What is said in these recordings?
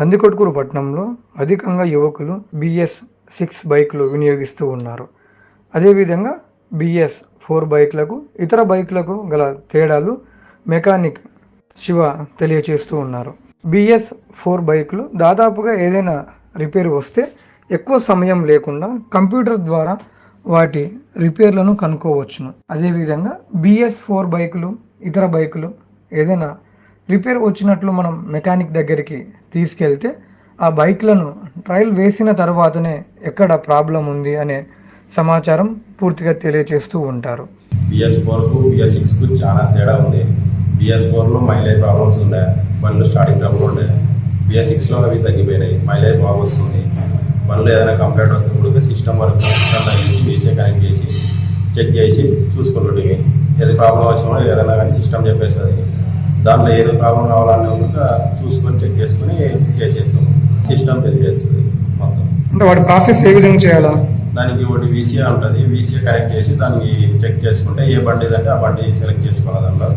నందికొట్కూరు పట్టణంలో అధికంగా యువకులు బిఎస్ సిక్స్ బైక్లు వినియోగిస్తూ ఉన్నారు. అదేవిధంగా బిఎస్ ఫోర్ బైక్లకు ఇతర బైక్లకు గల తేడాలు మెకానిక్ శివ తెలియచేస్తూ ఉన్నారు. బిఎస్ ఫోర్ బైకులు దాదాపుగా ఏదైనా రిపేర్ వస్తే ఎక్కువ సమయం లేకుండా కంప్యూటర్ ద్వారా వాటి రిపేర్లను కనుక్కోవచ్చును. అదేవిధంగా బిఎస్ ఫోర్ బైకులు ఇతర బైకులు ఏదైనా రిపేర్ వచ్చినట్లు మనం మెకానిక్ దగ్గరికి తీసుకెళ్తే ఆ బైక్లను ట్రయల్ వేసిన తర్వాతనే ఎక్కడ ప్రాబ్లం ఉంది అనే సమాచారం పూర్తిగా తెలియచేస్తూ ఉంటారు. బిఎస్ ఫోర్కు బిఎస్ సిక్స్కు చాలా తేడా ఉంది. బిఎస్ ఫోర్లో మైలేజ్ ప్రాబ్లమ్స్ ఉన్నాయి. బండ్లు స్టార్టింగ్ ట్రబుల్ ఉండే. బిఎస్ సిక్స్లో అవి తగ్గిపోయినాయి. మైలేజ్ బాగా వస్తుంది. బండ్లు ఏదైనా కంప్లైంట్ వస్తే సిస్టమ్ వర్క్ బీసీ కనెక్ట్ చేసి చెక్ చేసి చూసుకుంటుంటే ఏది ప్రాబ్లం వచ్చినా ఏదైనా కానీ సిస్టమ్ చెప్పేస్తుంది. దాంట్లో ఏది ప్రాబ్లం కావాలనే కనుక చూసుకొని చెక్ చేసుకొని చేసేస్తాం. సిస్టమ్ తెలియజేస్తుంది మొత్తం. అంటే వాటి ప్రాసెస్ ఏ విధంగా చేయాలా? దానికి ఒకటి వీసీఏ ఉంటుంది. వీసీఏ కనెక్ట్ చేసి దానికి చెక్ చేసుకుంటే ఏ బండి అంటే ఆ బండి సెలెక్ట్ చేసుకోవాలి దాంట్లో.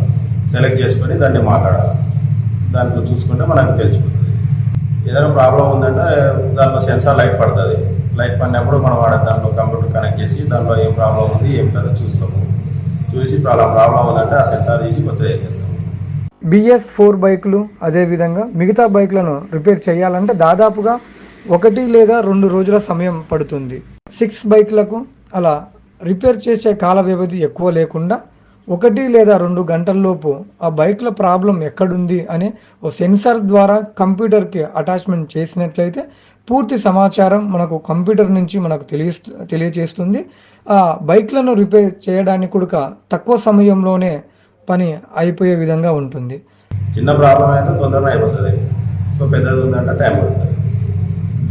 సెలెక్ట్ చేసుకొని దాన్ని మాట్లాడాలి. దాంట్లో చూసుకుంటే మనకు తెలిసిపోతుంది. ఏదైనా ప్రాబ్లం ఉందంటే దాంట్లో సెన్సార్ లైట్ పడుతుంది. లైట్ పడినప్పుడు మనం వాడ దాంట్లో కంప్యూటర్ కనెక్ట్ చేసి దాంట్లో ఏం ప్రాబ్లం ఉంది ఏం కదా చూస్తాము. చూసి ప్రాబ్లం ప్రాబ్లం ఉందంటే ఆ సెన్సార్ తీసి కొత్త వేసేస్తాము బిఎస్ ఫోర్ బైకులు అదేవిధంగా మిగతా బైక్లను రిపేర్ చేయాలంటే దాదాపుగా ఒకటి లేదా రెండు రోజుల సమయం పడుతుంది. సిక్స్ బైక్లకు అలా రిపేర్ చేసే కాల వ్యవధి ఎక్కువ లేకుండా ఒకటి లేదా రెండు గంటల్లోపు ఆ బైక్ల ప్రాబ్లం ఎక్కడుంది అనే ఓ సెన్సార్ ద్వారా కంప్యూటర్కి అటాచ్మెంట్ చేసినట్లయితే పూర్తి సమాచారం మనకు కంప్యూటర్ నుంచి మనకు తెలియ తెలియచేస్తుంది. ఆ బైక్లను రిపేర్ చేయడానికి కూడా తక్కువ సమయంలోనే పని అయిపోయే విధంగా ఉంటుంది. చిన్న ప్రాబ్లం అయితే తొందరగా అయిపోతుంది. సో పెద్దది ఉందంటే టైం పడుతుంది.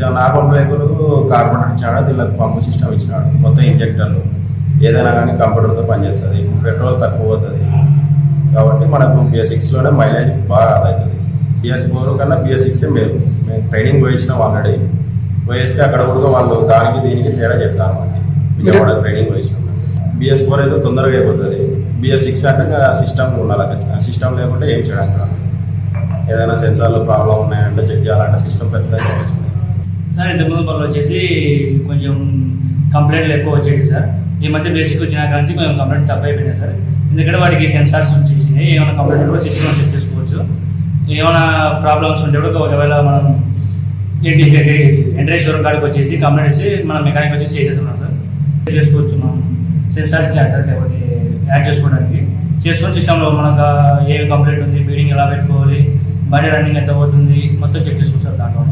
నా నార్మల్ బ్రేకులు కార్బోరేటర్ ఇచ్చినాడు దీనికి పంపు సిస్టమ్ ఇచ్చినాడు. మొత్తం ఇంజెక్టర్లు. ఏదైనా కానీ కంప్యూటర్తో పనిచేస్తుంది. పెట్రోల్ తక్కువ పోతుంది. కాబట్టి మనకు బిఎస్ సిక్స్లోనే మైలేజ్ బాగా ఆదా అవుతుంది బిఎస్ ఫోర్ కన్నా బిఎస్ సిక్స్ మేము మేము ట్రైనింగ్ పోయించినాం ఆల్రెడీ. పోయేస్తే అక్కడ కూడా వాళ్ళు దానికి దీనికి తేడా చెప్తారు. మనకి విజయవాడ ట్రైనింగ్ పోయించినాం బిఎస్ ఫోర్ అయితే తొందరగా అయిపోతుంది. బిఎస్ సిక్స్ అంటే సిస్టమ్ ఉండాలి. ఖచ్చితంగా సిస్టమ్ లేకుంటే ఏం చేయడానికి రాదు. ఏదైనా సెన్సార్లో ప్రాబ్లం ఉన్నాయంటే చెక్ చేయాలంటే సిస్టమ్ ఖచ్చితంగా సార్ ఇంతకు ముందు పనులు వచ్చేసి కొంచెం కంప్లైంట్లు ఎక్కువ వచ్చేది సార్. ఈ మధ్య బేసిక్ వచ్చిన కానీ కొంచెం కంప్లైంట్ తప్ప అయిపోయినాయి సార్. ఎందుకంటే వాటికి సెన్సార్స్ వచ్చేసినాయి. ఏమైనా కంప్లైంట్ కూడా సిస్టమ్ చెక్ చేసుకోవచ్చు. ఏమైనా ప్రాబ్లమ్స్ ఉంటే కూడా ఒకవేళ మనం ఏంటి ఎంట్రీ షోరూమ్ కాడికి వచ్చేసి కంప్లైంట్ ఇచ్చి మనం మెకానిక్ వచ్చేసి చేసేస్తున్నాం సార్. చేసుకోవచ్చు మనం. సెన్సార్స్ సార్ కాబట్టి. యాడ్ చేసుకోవడానికి. చేసుకొని సిస్టంలో మనకు ఏ కంప్లైంట్ ఉంది బీడింగ్ ఎలా పెట్టుకోవాలి బండి రన్నింగ్ ఎంత అవుతుంది మొత్తం చెక్ చేసుకుంటారు దాంట్లో